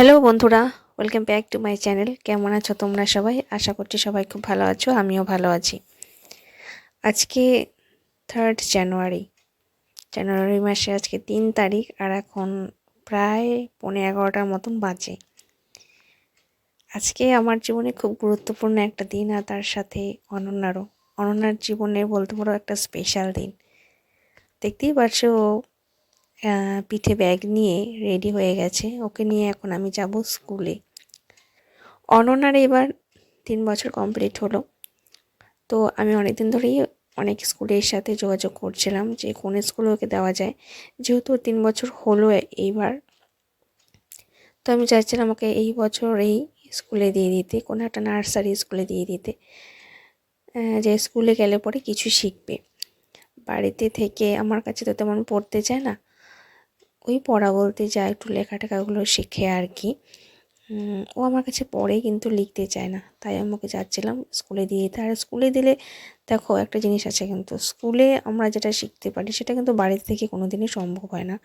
Hello বন্ধুরা, welcome back to my channel. কেমন আছো তোমরা সবাই? আশা করছি সবাই খুব ভালো আছো, আমিও ভালো আছি। আজকে থার্ড জানুয়ারি জানুয়ারি মাসে আজকে তিন তারিখ, আর এখন প্রায় পনেরো এগারোটার মতন বাজে। আজকে আমার জীবনে খুব গুরুত্বপূর্ণ একটা দিন, আর তার সাথে অনন্যারও। অনন্যার জীবনের বলতে পারো একটা স্পেশাল দিন। দেখতেই পারছ পিঠে ব্যাগ নিয়ে রেডি হয়ে গেছে। ওকে নিয়ে এখন আমি যাব স্কুলে। অনন্যার এবার তিন বছর কমপ্লিট হলো। তো আমি অনেক দিন ধরেই অনেক স্কুলের সাথে যোগাযোগ করছিলাম যে কোন স্কুলে ওকে দেওয়া যায়। যেহেতু তিন বছর হলো এইবার। তো আমি চাইছিলাম ওকে এই বছর এই স্কুলে দিয়ে দিতে কোনো একটা নার্সারি স্কুলে দিয়ে দিতে। যে স্কুলে গেলে পরে কিছু শিখবে। বাড়িতে থেকে আমার কাছে তো তেমন পড়তে চায় না। ওই পড়া বলতে যা একটু লেখা টেখাগুলো শেখে আর কি। ও আমার কাছে পড়ে কিন্তু লিখতে চায় না। তাই আমি ওকে যাচ্ছিলাম স্কুলে দিয়ে দিতে। আর স্কুলে দিলে দেখো একটা জিনিস আছে কিন্তু, স্কুলে আমরা যেটা শিখতে পারি সেটা কিন্তু বাড়ির থেকে কোনো দিনই সম্ভব হয় না।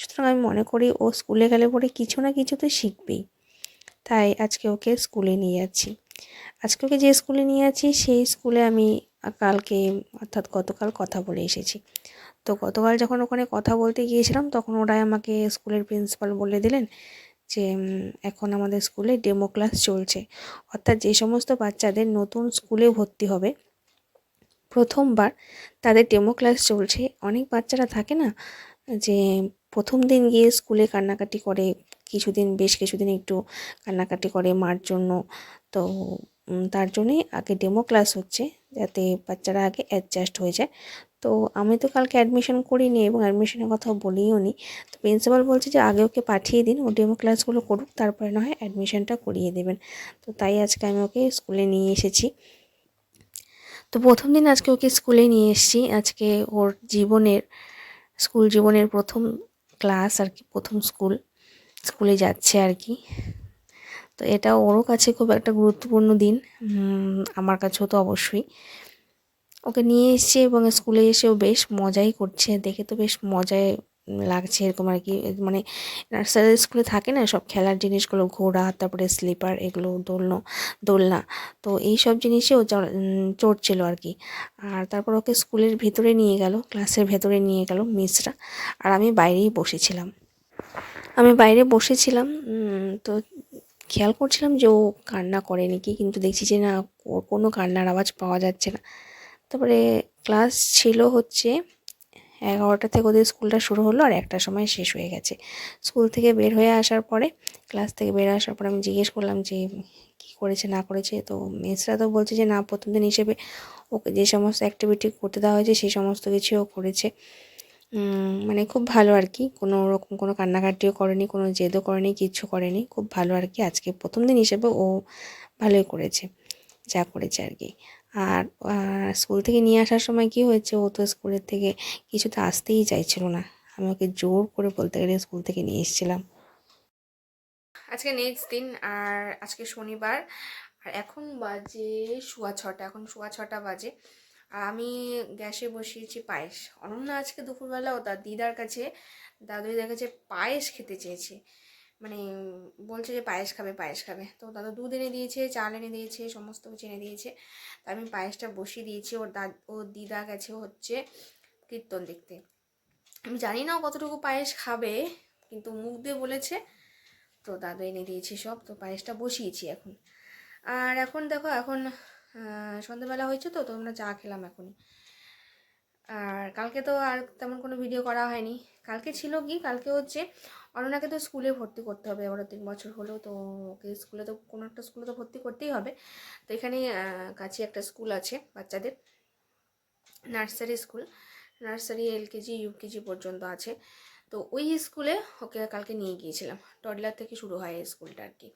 সুতরাং আমি মনে করি ও স্কুলে গেলে পরে কিছু না কিছু তো শিখবেই। তাই আজকে ওকে স্কুলে নিয়ে যাচ্ছি। আজকে ওকে যে স্কুলে নিয়ে যাচ্ছি, সেই স্কুলে আমি কালকে অর্থাৎ গতকাল কথা বলে এসেছি। তো গতকাল যখন ওখানে কথা বলতে গিয়েছিলাম, তখন ওরাই আমাকে স্কুলের প্রিন্সিপাল বলে দিলেন যে এখন আমাদের স্কুলে ডেমো ক্লাস চলছে। অর্থাৎ যে সমস্ত বাচ্চাদের নতুন স্কুলে ভর্তি হবে, প্রথমবার তাদের ডেমো ক্লাস চলছে। অনেক বাচ্চারা থাকে না যে, প্রথম দিন গিয়ে স্কুলে কান্নাকাটি করে, কিছুদিন বেশ কিছুদিন একটু কান্নাকাটি করে মার জন্য। তো তার জন্যই আগে ডেমো ক্লাস হচ্ছে, যাতে বাচ্চারা আগে অ্যাডজাস্ট হয়ে যায়। তো আমি তো কালকে অ্যাডমিশন করিনি এবং অ্যাডমিশনের কথা বলিও নি। তো প্রিন্সিপাল বলছে যে, আগে ওকে পাঠিয়ে দিন ও ডেমো ক্লাসগুলো করুক, তারপরে না হয় অ্যাডমিশনটা করিয়ে দেবেন। তো তাই আজকে আমি ওকে স্কুলে নিয়ে এসেছি। তো প্রথম দিন আজকে ওকে স্কুলে নিয়ে এসেছি। আজকে ওর জীবনের স্কুল জীবনের প্রথম ক্লাস আর কি, প্রথম স্কুল স্কুলে যাচ্ছে আর কি। তো এটা ওরও কাছে খুব একটা গুরুত্বপূর্ণ দিন। আমার কাছেও তো অবশ্যই। ওকে নিয়ে এসেছি এবং স্কুলে এসেও বেশ মজাই করছে। দেখে তো বেশ মজাই লাগছে এরকম আর কি। মানে নার্সারি স্কুলে থাকে না সব খেলার জিনিসগুলো, ঘোড়া, তারপরে স্লিপার এগুলো, দোলনো, দোলনা। তো এই সব জিনিসে ও চড়- চড়ছিল আর কি। আর তারপর ওকে স্কুলের ভেতরে নিয়ে গেল, ক্লাসের ভেতরে নিয়ে গেল মিসরা। আর আমি বাইরেই বসেছিলাম। আমি বাইরে বসেছিলাম তো খেয়াল করছিলাম যে ও কান্না করে নাকি কিন্তু দেখছি যে না কোনো কান্নার আওয়াজ পাওয়া যাচ্ছে না। তারপরে ক্লাস ছিল হচ্ছে এগারোটা থেকে ওদের স্কুলটা শুরু হলো আর একটার সময় শেষ হয়ে গেছে। স্কুল থেকে বের হয়ে আসার পরে, ক্লাস থেকে বের আসার পরে আমি জিজ্ঞেস করলাম যে, কী করেছে, না করেছে? তো মেসরা তো বলছে যে, না, প্রথম দিন হিসেবে ওকে যে সমস্ত অ্যাক্টিভিটি করতে দেওয়া হয়েছে, সেই সমস্ত কিছু ও করেছে। মানে খুব ভালো আর কি। কোনো রকম কোনো কান্নাকাটিও করেনি, কোনো জেদও করেনি, কিচ্ছু করেনি। খুব ভালো আর কি। আজকে প্রথম দিন হিসেবে ও ভালোই করেছে। যা করেছে আর কি। আর স্কুল থেকে নিয়ে আসার সময় কি হয়েছে? ও তো স্কুলের থেকে কিছুতে আসতেই চাইছিল না। আমি ওকে জোর করে বলতে গেলে স্কুল থেকে নিয়ে এসেছিলাম। আজকে নেক্সট দিন আর আজকে শনিবার। আর এখন বাজে সোয়া ছটা, এখন সোয়া ছটা বাজে। আমি গ্যাসে বসিয়েছি পায়েস। অনন্যা আজকে দুপুরবেলা ও তার দিদার কাছে দাদু দিদার কাছে পায়েস খেতে চেয়েছে। মানে বলছে যে পায়েস খাবে পায়েস খাবে। তো দাদা দুধ এনে দিয়েছে, চাল এনে দিয়েছে, সমস্ত কিছু এনে দিয়েছে। তা আমি পায়েসটা বসিয়ে দিয়েছি। ওর দাদ ওর দিদা গেছে হচ্ছে কীর্তন দেখতে। আমি জানি না কতটুকু পায়েস খাবে, কিন্তু মুখ দিয়ে বলেছে, তো দাদু এনে দিয়েছে সব। তো পায়েসটা বসিয়েছি এখন। আর এখন দেখো, এখন সন্ধ্যেবেলা হয়েছে তো তো আমরা চা খেলাম এখন আর কালকে তো আর তেমন কোনো ভিডিও করা হয়নি। কালকে ছিল কি? কালকে হচ্ছে অননাকে তো স্কুলে ভর্তি করতে হবে। এবারও তিন বছর হলো, তো ওকে স্কুলে তো কোনো একটা স্কুলে তো ভর্তি করতেই হবে। তো এখানে কাছে একটা স্কুল আছে বাচ্চাদের। Nursery school. Nursery LKG UKG পর্যন্ত আছে। তো ওই স্কুলে ওকে কালকে নিয়ে গিয়েছিলাম। টডলার থেকে শুরু হয় স্কুলটা আর কি।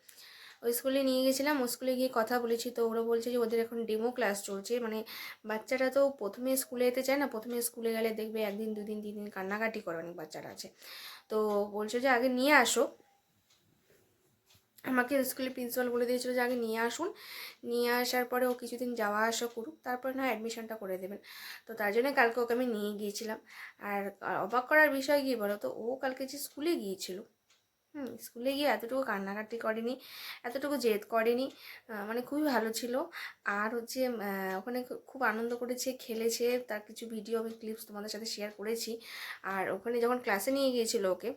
ওই স্কুলে নিয়ে গেছিলাম, ওই স্কুলে গিয়ে কথা বলেছি। তো ওরা বলছে যে ওদের এখন ডেমো ক্লাস চলছে। মানে বাচ্চারা তো প্রথমে স্কুলে যেতে চায় না, প্রথমে স্কুলে গেলে দেখবে একদিন, দুদিন, তিন দিন কান্নাকাটি করে অনেক বাচ্চারা আছে। তো বলছে যে আগে নিয়ে আসো। আমাকে স্কুলের প্রিন্সিপাল বলে দিয়েছিল যে আগে নিয়ে আসুন। নিয়ে আসার পরে ও কিছুদিন যাওয়া আসা করুক, তারপরে না অ্যাডমিশনটা করে দেবেন। তো তার জন্য কালকে ওকে আমি নিয়ে গিয়েছিলাম। আর অবাক করার বিষয় কী বলো তো, ও কালকে যে স্কুলে গিয়েছিল হুম, স্কুলে গিয়ে এতটুকু কান্নাকাটি করেনি, এতটুকু জেদ করেনি মানে খুবই ভালো ছিল। আর হচ্ছে ওখানে খুব আনন্দ করেছে, খেলেছে, তার কিছু ভিডিও আমি ক্লিপস তোমাদের সাথে শেয়ার করেছি। আর ওখানে যখন ক্লাসে নিয়ে গিয়েছিল ওকে,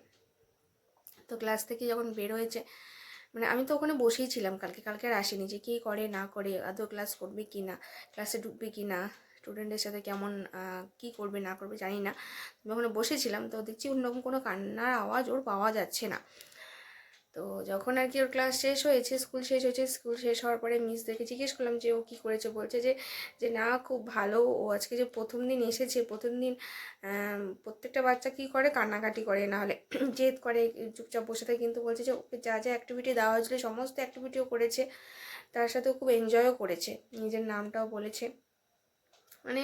তো ক্লাস থেকে যখন বের হয়েছে মানে আমি তো ওখানে বসেই ছিলাম, কালকে কালকে আর আসিনি যে কী করে না করে, আদৌ ক্লাস করবে কি না ক্লাসে ঢুকবে কি না স্টুডেন্টের সাথে কেমন কি করবে, না করবে জানি না। আমি ওখানে বসেছিলাম, তো দেখছি অন্যরকম কোনো কান্নার আওয়াজ ওর পাওয়া যাচ্ছে না। তো যখন আর কি ওর ক্লাস শেষ হয়েছে স্কুল শেষ হয়েছে স্কুল শেষ হওয়ার পরে মিসদেরকে জিজ্ঞেস করলাম যে ও কী করেছে? বলছে যে যে না, খুব ভালো। ও আজকে যে প্রথম দিন এসেছে, প্রথম দিন প্রত্যেকটা বাচ্চা কী করে? কান্নাকাটি করে, না হলে জেদ করে, চুপচাপ বসে থাকে। কিন্তু বলছে যে, ওকে যা যা অ্যাক্টিভিটি দেওয়া হয়েছিল, সমস্ত অ্যাক্টিভিটিও করেছে। তার সাথে খুব এনজয়ও করেছে। নিজের নামটাও বলেছে। মানে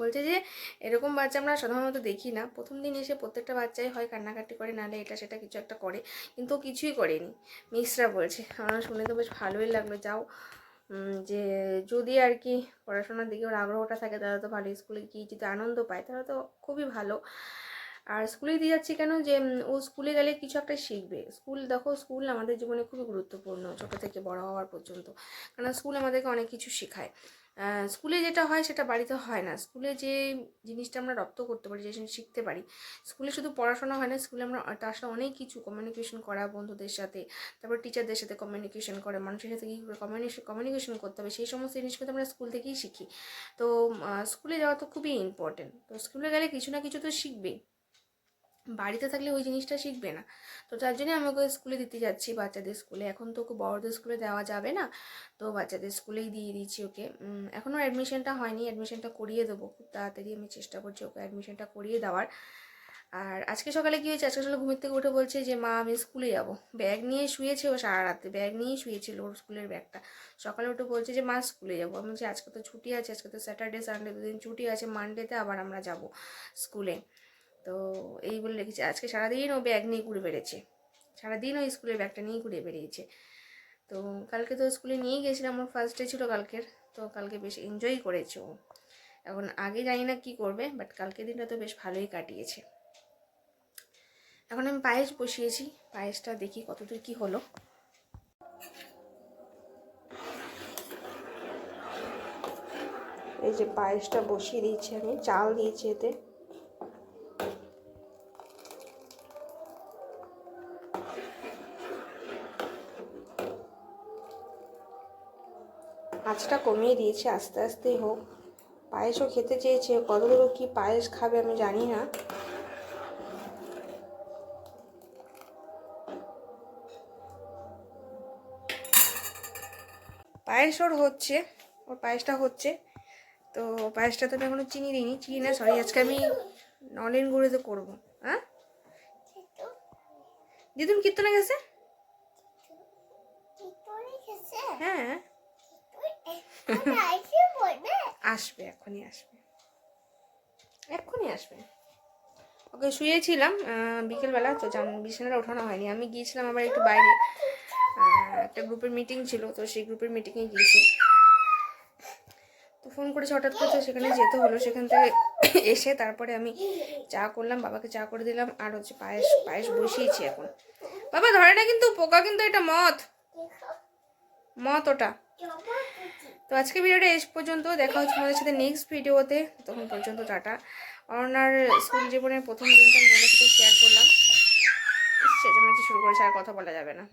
বলছে যে, এরকম বাচ্চা আমরা সাধারণত দেখি না। প্রথম দিন এসে প্রত্যেকটা বাচ্চাই হয়, কান্নাকাটি করে, নাহলে এটা সেটা কিছু একটা করে। কিন্তু কিছুই করেনি। মিসরা বলছে, আমার শুনে তো বেশ ভালোই লাগল। যাও যে, যদি আর কি পড়াশোনার দিকে ওর আগ্রহটা থাকে তারা তো ভালো। স্কুলে গিয়ে যদি আনন্দ পায়, তাহলে তো খুবই ভালো। আর স্কুলে দিয়ে যাচ্ছি কেন যে ও স্কুলে গেলে কিছু একটা শিখবে। স্কুল, দেখো, স্কুল আমাদের জীবনে খুবই গুরুত্বপূর্ণ, ছোটো থেকে বড় হওয়ার পর্যন্ত। কারণ স্কুল আমাদেরকে অনেক কিছু শেখায়। স্কুলে যেটা হয় সেটা বাড়িতে হয় না। স্কুলে যে জিনিসটা আমরা রপ্ত করতে পারি, যে শিখতে পারি, স্কুলে শুধু পড়াশোনা হয় না, স্কুলে আমরা তার সাথে অনেক কিছু কমিউনিকেশন করা বন্ধুদের সাথে, তারপর টিচারদের সাথে কমিউনিকেশন করে, মানুষের সাথে কী করে কমিউনিকেশন কমিউনিকেশন করতে হবে, সেই সমস্ত জিনিস কিন্তু আমরা স্কুল থেকেই শিখি। তো স্কুলে যাওয়া তো খুবই ইম্পর্টেন্ট তো স্কুলে গেলে কিছু না কিছু তো শিখবেই। বাড়িতে থাকলে ওই জিনিসটা শিখবে না। তো তার জন্য আমি ওকে স্কুলে দিতে যাচ্ছি বাচ্চাদের স্কুলে। এখন তো ওকে বড়দের স্কুলে দেওয়া যাবে না। তো বাচ্চাদের স্কুলেই দিয়ে দিচ্ছি ওকে। এখনও অ্যাডমিশনটা হয়নি। অ্যাডমিশনটা করিয়ে দেবো। খুব তাড়াতাড়ি আমি চেষ্টা করছি ওকে অ্যাডমিশনটা করিয়ে দেওয়ার। আর আজকে সকালে কী হয়েছে? আজকে সকালে ঘুমের থেকে উঠে বলছে যে, মা, আমি স্কুলে যাব। ব্যাগ নিয়ে শুয়েছে ও সারা রাতে। ব্যাগ নিয়েই শুয়েছিল ওর স্কুলের ব্যাগটা। সকালে উঠে বলছে যে, মা, স্কুলে যাব। আমি বলছি, আজকে তো ছুটি আছে। আজকে তো স্যাটারডে সানডে দুদিন ছুটি আছে। মানডেতে আবার আমরা যাব স্কুলে। তো এই বলে রেখেছে। আজকে সারাদিন ও ব্যাগ নিয়ে ঘুরে বেড়েছে সারাদিন ও স্কুলের ব্যাগটা নিয়ে ঘুরে বেরিয়েছে তো কালকে তো স্কুলে নিয়ে গেছিলাম। ওর ফার্স্ট ডে ছিল কালকের। তো কালকে বেশ এনজয় করেছে ও। এখন আগে জানি না কি করবে বাট কালকের দিনটা তো বেশ ভালোই কাটিয়েছে। এখন আমি পায়েস বসিয়েছি। পায়েসটা দেখি কতদূর কি হলো। এই যে পায়েসটা বসিয়ে দিয়েছি আমি। চাল দিয়েছি এতে। আঁচটা কমিয়ে দিয়েছি আস্তে আস্তেই হোক। পায়েসও খেতে চেয়েছে কতগুলো কি পায়েস খাবে আমি জানি না। পায়েস ওর হচ্ছে ওর পায়েসটা হচ্ছে। তো পায়েসটা তো আমি এখনও চিনি দিইনি চিনি না সরি আজকে আমি নলেন গুঁড়োতে করব হ্যাঁ? দিদুন কীর্তনে গেছে? হ্যাঁ। আসবে, এখনই আসবে। এক্ষুনি আসবে। ওকে, শুয়েছিলাম বিকেলবেলা, তো বিছানাটা ওঠানো হয়নি। আমি গিয়েছিলাম আবার একটু বাইরে। একটা গ্রুপের মিটিং ছিল, তো সেই গ্রুপের মিটিংয়ে গিয়েছি। তো ফোন করেছে, হঠাৎ করে সেখানে যেতে হলো। সেখান থেকে এসে তারপরে আমি চা করলাম, বাবাকে চা করে দিলাম, আর হচ্ছে পায়েস পায়েস বসিয়েছি এখন। বাবা, ধরে না কিন্তু, পোকা কিন্তু এটা মত মত ওটা। তো আজকে ভিডিওটা এস পর্যন্ত দেখা হচ্ছে আমাদের সাথে নেক্সট ভিডিওতে। তখন পর্যন্ত টাটা। ওনার স্কুল জীবনের প্রথম দিনটা আমি তোমাদের সাথে শেয়ার করলাম। চেঁচামেচি শুরু করেছে, আর কথা বলা যাবে না।